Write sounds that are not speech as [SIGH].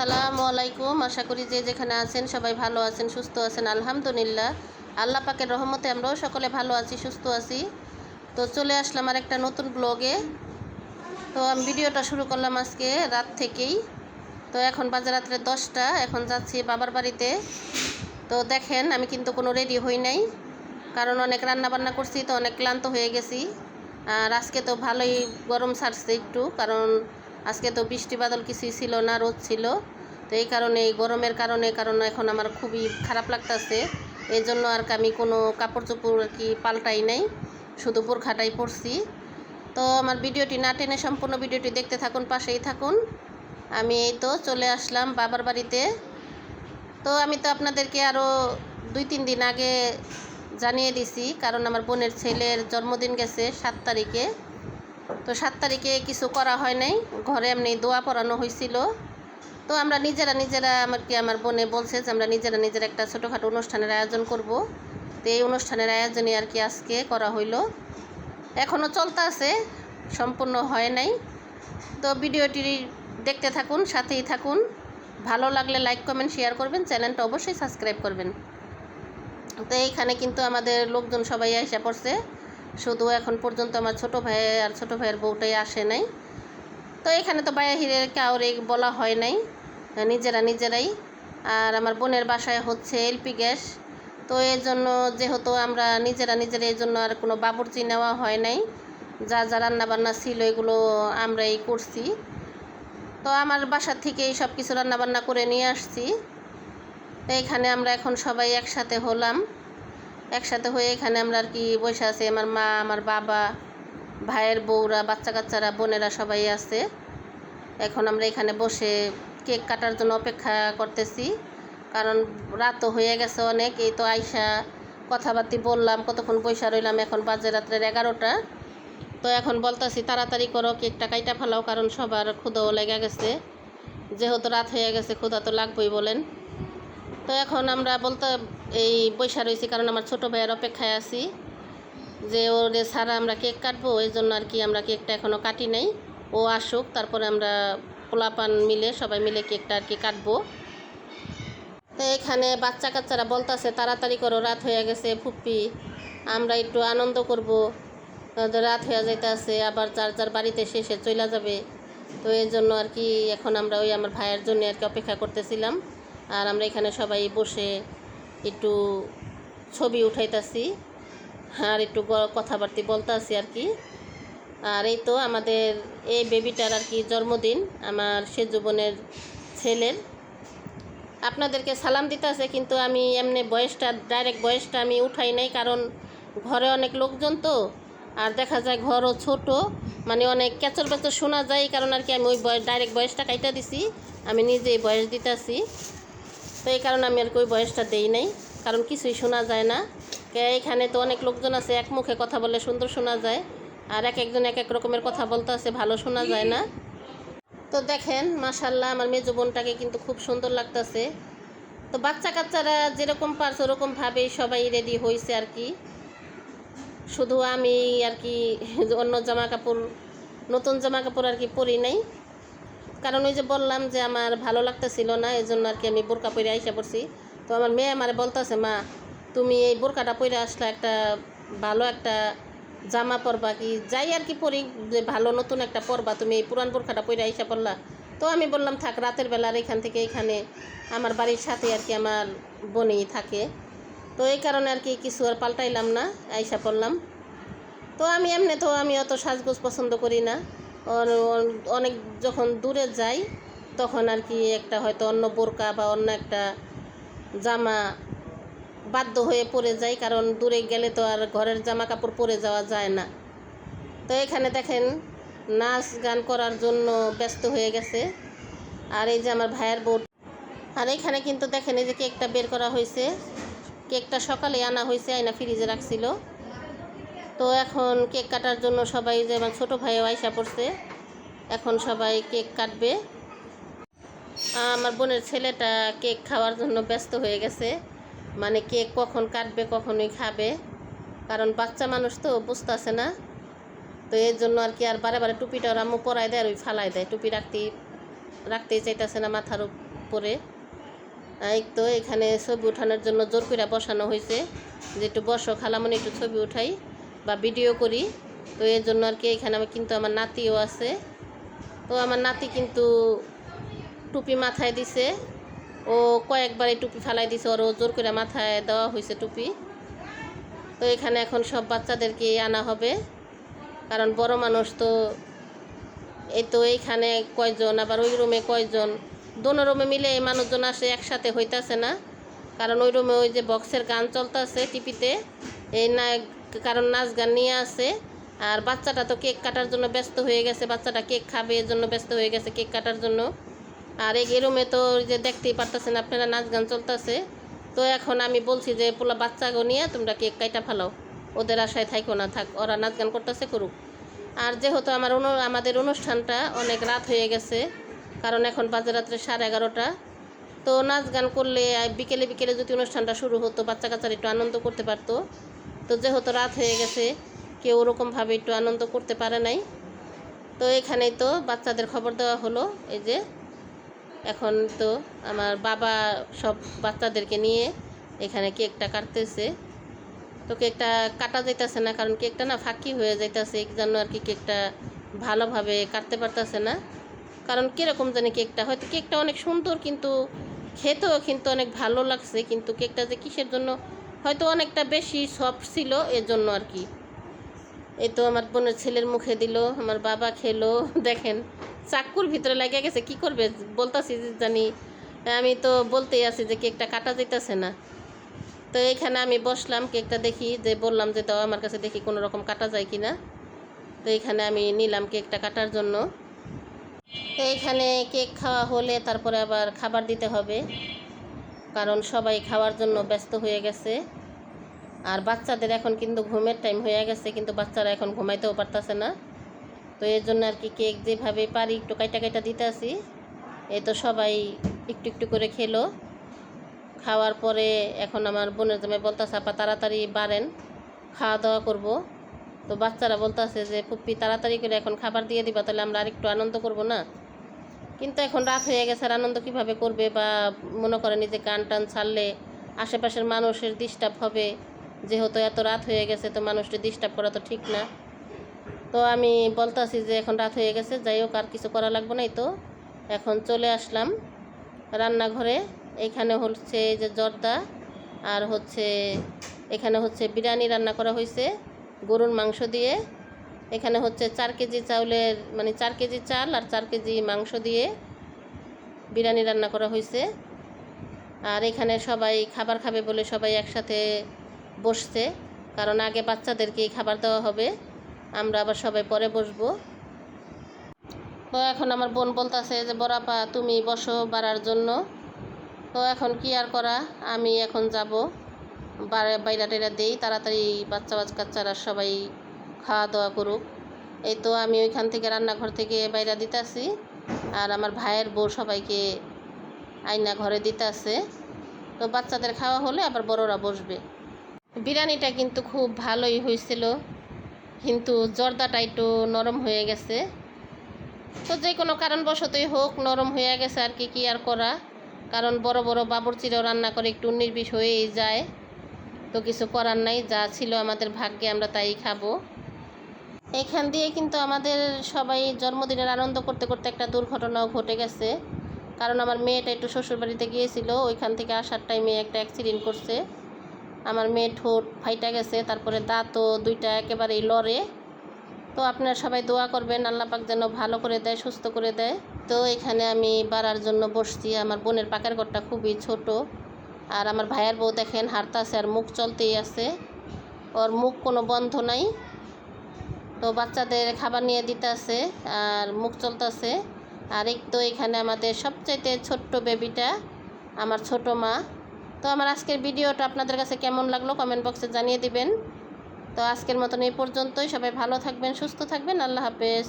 আসসালামু আলাইকুম। আশা করি যে যেখানে আছেন সবাই ভালো আছেন, সুস্থ আছেন। আলহামদুলিল্লাহ। আল্লাহ পাকের রহমতে আমরাও সকলে ভালো আছি, সুস্থ আছি। তো চলে আসলাম আর একটা নতুন ব্লগে। তো আমি ভিডিওটা শুরু করলাম আজকে রাত থেকেই। তো এখন বাজে রাত্রে দশটা, এখন যাচ্ছি বাবার বাড়িতে। তো দেখেন, আমি কিন্তু কোনো রেডি হই নাই। কারণ অনেক রান্না বান্না করছি, তো অনেক ক্লান্ত হয়ে গেছি। আর আজকে তো ভালোই গরম ছাড়ছে একটু, কারণ আজকে তো বৃষ্টি বাদল কিছুই ছিল না, রোদ ছিল। তো এই কারণে, এই গরমের কারণে কারণ এখন আমার খুবই খারাপ লাগতেছে। এই জন্য আর কি আমি কোনো কাপড় চোপড় আর কি পাল্টাই নাই, শুধু বোরখাটাই পরছি। তো আমার ভিডিওটি না টেনে সম্পূর্ণ ভিডিওটি দেখতে থাকুন, পাশেই থাকুন। আমি এই তো চলে আসলাম বাবার বাড়িতে। তো আমি তো আপনাদেরকে আরও দুই তিন দিন আগে জানিয়ে দিছি, কারণ আমার বোনের ছেলের জন্মদিন গেছে সাত তারিখে। তো সাত তারিখে কিছু করা হয় নাই। ঘরে এমনি দোয়া পড়ানো হয়েছিল তো আমরা নিজেরা নিজেরা আমার কি আমার বোনে বলছে যে আমরা নিজেরা নিজেরা একটা ছোটোখাটো অনুষ্ঠানের আয়োজন করব। তো এই অনুষ্ঠানের আয়োজনই আর কি আজকে করা হইল। এখনও চলতে আছে, সম্পূর্ণ হয় নাই। তো ভিডিওটি দেখতে থাকুন, সাথেই থাকুন। ভালো লাগলে লাইক, কমেন্ট, শেয়ার করবেন। চ্যানেলটা অবশ্যই সাবস্ক্রাইব করবেন। তো এইখানে কিন্তু আমাদের লোকজন সবাই এসে পড়ছে। শুধু এখন পর্যন্ত আমার ছোট ভাই আর ছোট ভাইয়ের বউটাই আসে নাই। তো এখানে তো বাহিরের কাউরে বলা হয় নাই, নিজেরা নিজেরাই। আর আমার বোনের বাসায় হচ্ছে এলপি গ্যাস। তো এই জন্য যেহেতু আমরা নিজেরা নিজেরা এই জন্য আর কোনো বাবুর্চি নেওয়া হয় নাই, যা যা রান্নাবান্না ছিল এগুলো আমরাই করছি। তো আমার বাসার থেকেই সব কিছু রান্নাবান্না করে নিয়ে আসছি। তো এখানে আমরা এখন সবাই একসাথে হলাম। একসাথে হয়ে এখানে আমরা আর কি বসে আছি। আমার মা, আমার বাবা, ভাইয়ের বউরা বাচ্চা কাচ্চারা বোনেরা সবাই আছে। এখন আমরা এখানে বসে কেক কাটার জন্য অপেক্ষা করতেছি। কারণ রাতও হয়ে গেছে অনেক, এই তো আইসা কথাবার্তি বললাম, কতক্ষণ পয়সা রইলাম, এখন বাজে রাত্রের এগারোটা। তো এখন বলতাছি, তাড়াতাড়ি করো, কেকটা কাইটা ফেলাও, কারণ সবার ক্ষুদাও লেগে গেছে। যেহেতু রাত হয়ে গেছে ক্ষুদা তো লাগবেই বলেন। তো এখন আমরা বলতে এই বৈশা রয়েছি, কারণ আমার ছোটো ভাইয়ের অপেক্ষায় আছি যে ওরে ছাড়া আমরা কেক কাটবো এই জন্য আর কি আমরা কেকটা এখনও কাটি নাই। ও আসুক, তারপরে আমরা পোলাপান মিলে সবাই মিলে কেকটা আর কি কাটবো। তো এখানে বাচ্চা কাচ্চারা বলতেছে, তাড়াতাড়ি করো, রাত হয়ে গেছে ফুপ্পি আমরা একটু আনন্দ করব। রাত হয়ে যাইতে আছে আবার যার যার বাড়িতে শেষে চলে যাবে। তো এই জন্য আর কি এখন আমরা ওই আমার ভাইয়ের জন্য আর কি অপেক্ষা করতেছিলাম। আর আমরা এখানে সবাই বসে একটু ছবি উঠাইতাছি আর একটু কথাবার্তি বলতে আছি আর কি। আর এই তো আমাদের এই বেবিটার আর কি জন্মদিন, আমার সেজু বোনের ছেলের। আপনাদেরকে সালাম দিতে কিন্তু আমি এমনি বয়সটা ডাইরেক্ট বয়সটা আমি উঠাই নাই, কারণ ঘরে অনেক লোকজন তো, আর দেখা যায় ঘরও ছোট মানে অনেক ক্যাচর বেচর শোনা যায় কারণ আর কি আমি ওই বয়স ডাইরেক্ট বয়সটা কাইটা দিছি, আমি নিজেই বয়স দিতেছি। তো এই কারণে আমি আর কি ওই বয়সটা দেই নাই, কারণ কিছুই শোনা যায় না। এখানে তো অনেক লোকজন আছে, এক মুখে কথা বলে সুন্দর শোনা যায়, আর এক একজন এক এক রকমের কথা বলতে আছে, ভালো শোনা যায় না। তো দেখেন মাশাল্লাহ আমার মেজো বোনটাকে কিন্তু খুব সুন্দর লাগতেছে। তো বাচ্চা কাচ্চারা যেরকম পারছে, ওরকমভাবেই সবাই রেডি হয়েছে আর কি। শুধু আমি আর কি, অন্য জামা কাপড় নতুন জামা কাপড় আর কি পরি নাই। কারণ ওই যে বললাম যে আমার ভালো লাগতেছিল না এই জন্য আর কি আমি বোরকা পরে আইসা পড়ছি। তো আমার মেয়ে আমার বলতেছে, মা, তুমি এই বোরকাটা পরে আসলে একটা ভালো একটা জামা পরবা কি? যাই আর কি পরি, যে ভালো নতুন একটা পরবা, তুমি এই পুরান বোরখাটা পরে আইসা পড়লা। তো আমি বললাম, থাক, রাতের বেলার এখান থেকে এখানে আমার বাড়ির সাথে আর কি আমার বোনেই থাকে। তো এই কারণে আর কি কিছু আর পাল্টাইলাম না, আইসা পড়লাম। তো আমি এমনি তো আমি অত সাজগোজ পছন্দ করি না। অনেক যখন দূরে যাই, তখন আর কি একটা হয়তো অন্য বোরকা বা অন্য একটা জামা বাধ্য হয়ে পরে যাই, কারণ দূরে গেলে তো আর ঘরের জামা কাপড় পরে যাওয়া যায় না। তো এখানে দেখেন, নাচ গান করার জন্য ব্যস্ত হয়ে গেছে। আর এই যে আমার ভাইয়ের বোট আর এখানে কিন্তু দেখেন এই যে কেকটা বের করা হয়েছে। কেকটা সকালে আনা হয়েছে, আয়না ফ্রিজে রাখছিল। তো এখন কেক কাটার জন্য সবাই যে আমার ছোটো ভাইও আইসা পড়ছে, এখন সবাই কেক কাটবে। আমার বোনের ছেলেটা কেক খাওয়ার জন্য ব্যস্ত হয়ে গেছে মানে কেক কখন কাটবে, কখনই খাবে। কারণ বাচ্চা মানুষ তো, বুঝতেছে না। তো এর জন্য আর কি আর বারে বারে টুপিটা ওরা আম্মু পরাই দেয় আর ওই ফালাই দেয়। টুপি রাখতেই রাখতেই চাইতেছে না মাথার উপরে। পরে এই তো এখানে ছবি ওঠানোর জন্য জোর করে বসানো হয়েছে যে একটু বসো, খালামনি একটু ছবি উঠাই। বা ভিডিও করি, তো এর জন্য আর কি এখানে আমার কিন্তু আমার নাতিও আছে। তো আমার নাতি কিন্তু টুপি মাথায় দিছে, ও কয়েকবার এই টুপি ফেলাই দিছে, ওর জোর করে মাথায় দেওয়া হয়েছে টুপি। তো এখানে এখন সব বাচ্চাদেরকে আনা হবে, কারণ বড় মানুষ তো এই তো এইখানে কয়জন, আবার ওই রুমে কয়জন? দোনো রুমে মিলে এই মানুষজন আসে, একসাথে হইতাছে না। কারণ ওই রুমে ওই যে বক্সের গান চলতেছে টিপিতে এই না কারণ নাচ গান নিয়ে আসে আর বাচ্চাটা তো কেক কাটার জন্য ব্যস্ত হয়ে গেছে। বাচ্চাটা কেক খাবে এর জন্য ব্যস্ত হয়ে গেছে কেক কাটার জন্য। আর এই রুমে তো যে দেখতেই পারতেছেন আপনারা নাচ গান চলতেছে। তো এখন আমি বলছি যে, পোলা বাচ্চাগো নিয়ে তোমরা কেক কাইটা ফেলাও। ওদের আশায় থাইকো না, থাক, ওরা নাচ গান করতেছে করুক। আর যেহেতু আমার অনু আমাদের অনুষ্ঠানটা অনেক রাত হয়ে গেছে, কারণ এখন বাজে রাত্রে সাড়ে এগারোটা। তো নাচ গান করলে বিকেলে বিকেলে যদি অনুষ্ঠানটা শুরু হতো, বাচ্চা কাচ্চারা একটু আনন্দ করতে পারতো। তো যেহেতু রাত হয়ে গেছে, কেউ ওরকমভাবে একটু আনন্দ করতে পারে নাই। তো এখানেই তো বাচ্চাদের খবর দেওয়া হলো, এই যে এখন তো আমার বাবা সব বাচ্চাদেরকে নিয়ে এখানে কেকটা কাটতেছে। তো কেকটা কাটা যাইতেছে না, কারণ কেকটা না ফাঁকি হয়ে যাইতেছে, এই জন্য আর কি কেকটা ভালোভাবে কাটতে পারতেছে না। কারণ কীরকম জানি কেকটা, হয়তো কেকটা অনেক সুন্দর, কিন্তু খেতেও কিন্তু অনেক ভালো লাগছে, কিন্তু কেকটা যে কিসের জন্য হয়তো অনেকটা বেশি সফট ছিল এর জন্য আর কি। এই তো আমার বোনের ছেলের মুখে দিল, আমার বাবা খেলো, [LAUGHS] দেখেন, চাকুর ভিতরে লাগিয়ে গেছে, কি করবে? বলতাছি জানি, আমি তো বলতেই আছি যে, কেকটা কাটা যেতেছে না। তো এইখানে আমি বসলাম, কেকটা দেখি, যে বললাম যে, দাও, আমার কাছে দেখি কোনো রকম কাটা যায় কি না তো এইখানে আমি নিলাম কেকটা কাটার জন্য। তো এইখানে কেক খাওয়া হলে তারপরে আবার খাবার দিতে হবে। কারণ সবাই খাওয়ার জন্য ব্যস্ত হয়ে গেছে। আর বাচ্চাদের এখন কিন্তু ঘুমের টাইম হয়ে গেছে, কিন্তু বাচ্চারা এখন ঘুমাইতেও পারতেছে না। তো এর জন্য আর কি কেক যেভাবে পারি একটু কাইটা কাইটা দিতে আসি এ তো সবাই একটু একটু করে খেলো। খাওয়ার পরে এখন আমার বোনের জামাই বলতেছে, আপা, তাড়াতাড়ি বাড়েন, খাওয়া দাওয়া করব। তো বাচ্চারা বলতেছে যে পুপ্পি তাড়াতাড়ি করে এখন খাবার দিয়ে দিবা, তাহলে আমরা আরেকটু আনন্দ করব না? কিন্তু এখন রাত হয়ে গেছে, আর আনন্দ কীভাবে করবে বা মনে করেন এই যে গান টান ছাড়লে আশেপাশের মানুষের ডিস্টার্ব হবে। যেহেতু এত রাত হয়ে গেছে, তো মানুষটি ডিস্টার্ব করা তো ঠিক না। তো আমি বলতাছি যে এখন রাত হয়ে গেছে, যাই হোক, আর কিছু করা লাগবে না তো। এখন চলে আসলাম রান্নাঘরে। এখানে হচ্ছে যে জর্দা, আর হচ্ছে এখানে হচ্ছে বিরিয়ানি রান্না করা হয়েছে গরুর মাংস দিয়ে। এখানে হচ্ছে চার কেজি চাউলের মানে চার কেজি চাল আর চার কেজি মাংস দিয়ে বিরিয়ানি রান্না করা হয়েছে। আর এখানে সবাই খাবার খাবে বলে সবাই একসাথে বসছে, কারণ আগে বাচ্চাদেরকেই খাবার দেওয়া হবে। আমরা আবার সবাই পরে বসবো। তো এখন আমার বোন বলতেছে যে বড়াপা তুমি বসো বাড়ার জন্য। তো এখন কি আর করা? আমি এখন যাব। বাইরা টেরা দেই, তাড়াতাড়ি বাচ্চা বাচ্চা কাচ্চারা সবাই খাওয়া দাওয়া করুক। এই তো আমি ওইখান থেকে রান্নাঘর থেকে বাইরা দিতেছি। আর আমার ভাইয়ের বউ সবাইকে আয়না ঘরে দিতেছে। তো বাচ্চাদের খাওয়া হলে আবার বড়রা বসবে। বিরিয়ানিটা কিন্তু খুব ভালোই হয়েছিল। কিন্তু জর্দাটা একটু নরম হয়ে গেছে। তো যে কোনো কারণবশতই হোক, নরম হয়ে গেছে আর কি কি আর করা। কারণ বড় বড় বাবুরচিরাও রান্না করে একটু নির্বিষ হয়েই যায়। তো কিছু করার নাই, যা ছিল আমাদের ভাগ্যে আমরা তাই খাব। এখান দিয়ে কিন্তু আমাদের সবাই জন্মদিনের আনন্দ করতে করতে একটা দুর্ঘটনাও ঘটে গেছে। কারণ আমার মেয়েটা একটু শ্বশুরবাড়িতে গিয়েছিল, ওইখান থেকে আসার টাইমে একটা অ্যাক্সিডেন্ট করছে। আমার মেয়ে ঠোঁট ফাইটা গেছে, তারপরে দাঁতও দুইটা একেবারেই লড়ে। তো আপনারা সবাই দোয়া করবেন, আল্লাহ পাক যেন ভালো করে দেয়, সুস্থ করে দেয়। তো এখানে আমি বাড়ার জন্য বসছি, আমার বোনের পাকের ঘরটা খুবই ছোট। আর আমার ভাইয়ের বউ দেখেন হারতাছে আর মুখ চলতেই আছে। ওর মুখ কোনো বন্ধ নাই। তো বাচ্চাদের খাবার নিয়ে দিতে আছে আর মুখ চলতেছে। আর এক তো এখানে আমাদের সবচাইতে ছোট্ট বেবিটা আমার ছোট মা। তো আমার আজকের ভিডিওটা আপনাদের কাছে কেমন লাগল কমেন্ট বক্সে জানিয়ে দিবেন। তো আজকের মতন এই পর্যন্তই। সবাই ভালো থাকবেন, সুস্থ থাকবেন। আল্লাহ হাফেজ।